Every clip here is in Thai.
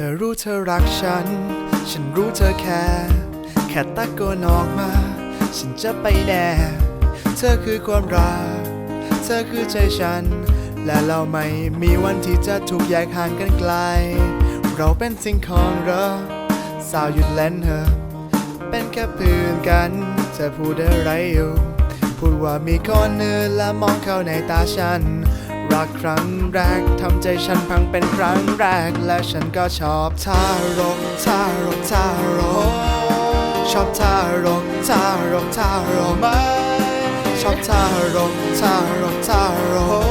ธอรู้เธอรักฉัน ฉันรู้เธอแค่ แค่ตะโกนออกมา ฉันจะไปแน่ เธอคือความรัก เธอคือใจฉัน และเราไม่มีวันที่จะถูกแยกห่างกันไกล เราเป็นสิ่งของเหรอ สาวหยุดเล่นเถอะ เป็นแค่เพื่อนกันจะพูดอะไรอยู่ พูดว่ามีคนอื่นและมองเข้าในตาฉัน รักครั้งแรกทำใจฉันพังเป็นครั้งแรก และฉันก็ชอบทารกทารกทารกชอบทารกทารกทารกไหมชอบทารกทารกทารก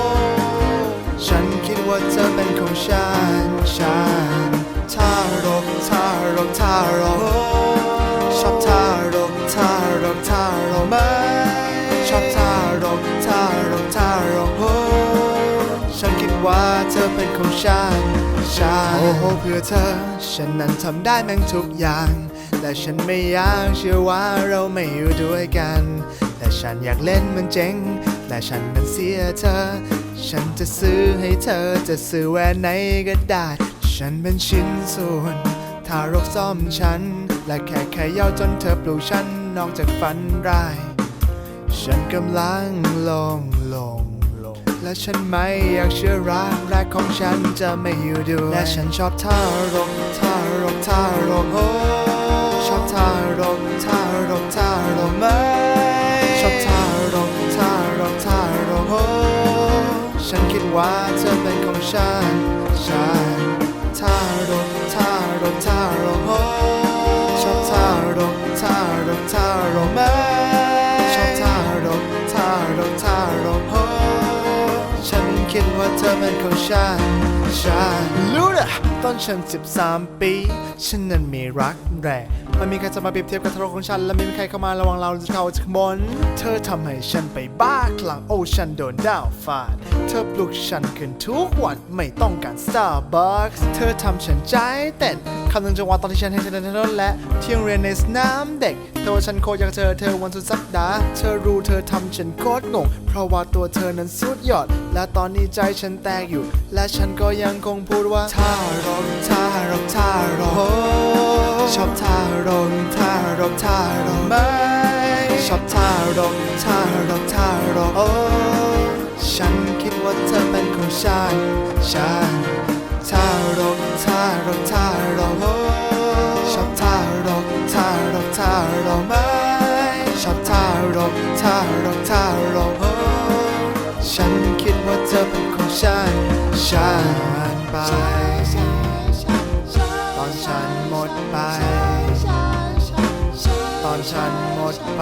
ฉันคิดว่าเธอเป็นของฉันฉันทารกทารกทารก ของฉันฉันโอ้โหเพื่อเธอ ฉันนั้นทำได้แม่งทุกอย่าง แต่ฉันไม่อยากเชื่อว่าเราไม่อยู่ด้วยกัน แต่ฉันอยากเล่นมันเจ๋ง แต่ฉันนั้นเสียเธอ ฉันจะซื้อให้เธอจะซื้อแหวนไหนก็ได้ ฉันเป็นชิ้นส่วนทารกซ่อมฉัน และแค่แค่เย้าจนเธอปลูกฉันนอกจากฝันร้าย ฉันกำลังลงลง และฉันไม่อยากเชื่อรักแรกของฉันจะไม่อยู่ด้วยและฉันชอบทารกทารกทารกโอ้ชอบทารกทารกทารกไหมชอบทารกทารกทารกโอ้ฉันคิดว่าเธอเป็นของฉันฉันทารกทารกทารกโอ้ชอบทารกทารกทารกไหม ธอเป็นของฉัน ฉันรู้นะตอนฉัน 13 ปี ฉันนั้นมีรักแรก ไม่มีใครจะมาเปรียบเทียบกับทารกของฉัน และไม่มีใครเข้ามาระวังเราจะเข้าจากบนเธอทำให้ฉันไปบ้าคลั่งโอ้ฉันโดนดาวฟาด เธอปลุกฉันขึ้นทุกวันไม่ต้องการ Starbucks เธอทำฉันใจเต้นคำนึงจังหวะตอนที่ฉันให้เธอเดินถนนและเที่ยงเรียนในสนามเด็กเธอว่าฉันโคตรอยากเจอเธอวันสุดสัปดาห์เธอรู้เธอทำฉันโคตรงง เพราะว่าตัวเธอนั้นสุดยอด และตอนนี้ใจฉันแตกอยู่ และฉันก็ยังคงพูดว่าทารกทารกทารกชอบทารกทา กทารกไหมชอบทารกทารกทารกโอ้ฉันคิดว่าเธอเป็นของฉันฉันทารกทารกทารกโอ้ชอบทารกทารกทารกไหมชอบทารกทารกทารกโอ้ฉันคิดว่าเธอเป็นของฉันฉันไปตอนฉันหมดไป ฉันหมดไป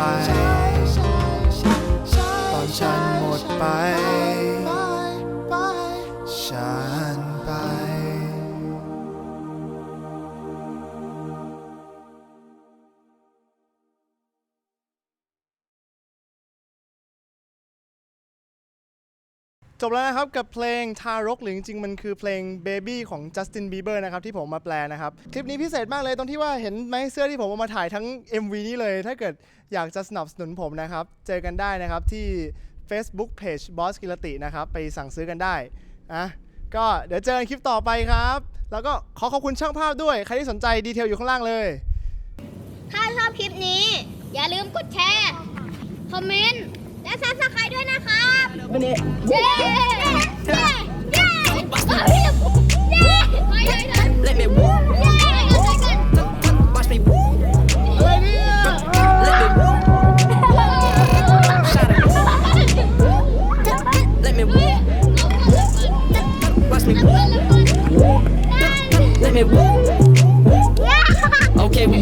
จบแล้วนะครับกับเพลงทารกหรือจริงๆ มันคือเพลง Baby ของ Justin Bieber นะครับที่ผมมาแปลนะครับ คลิปนี้พิเศษมากเลยตรงที่ว่าเห็นไหมเสื้อที่ผมเอามาถ่ายทั้ง MV นี้เลย ถ้าเกิดอยากจะสนับสนุนผมนะครับ เจอกันได้นะครับที่ Facebook Page Boss กิรตินะครับ ไปสั่งซื้อกันได้อะก็เดี๋ยวเจอกันคลิปต่อไปครับ แล้วก็ขอขอบคุณช่างภาพด้วย ใครที่สนใจดีเทลอยู่ข้างล่างเลย ถ้าชอบคลิปนี้ อย่าลืมกดแชร์ คอมเมนต์ และซับสไครต์ด้วยนะครับวันนี้เย้เย้เย้เย้ไปเลยนะเย้เราใช้กัน Watch me woo. Let me woo. Shout it. Let me woo. Watch me woo. Let me woo. Okay, we.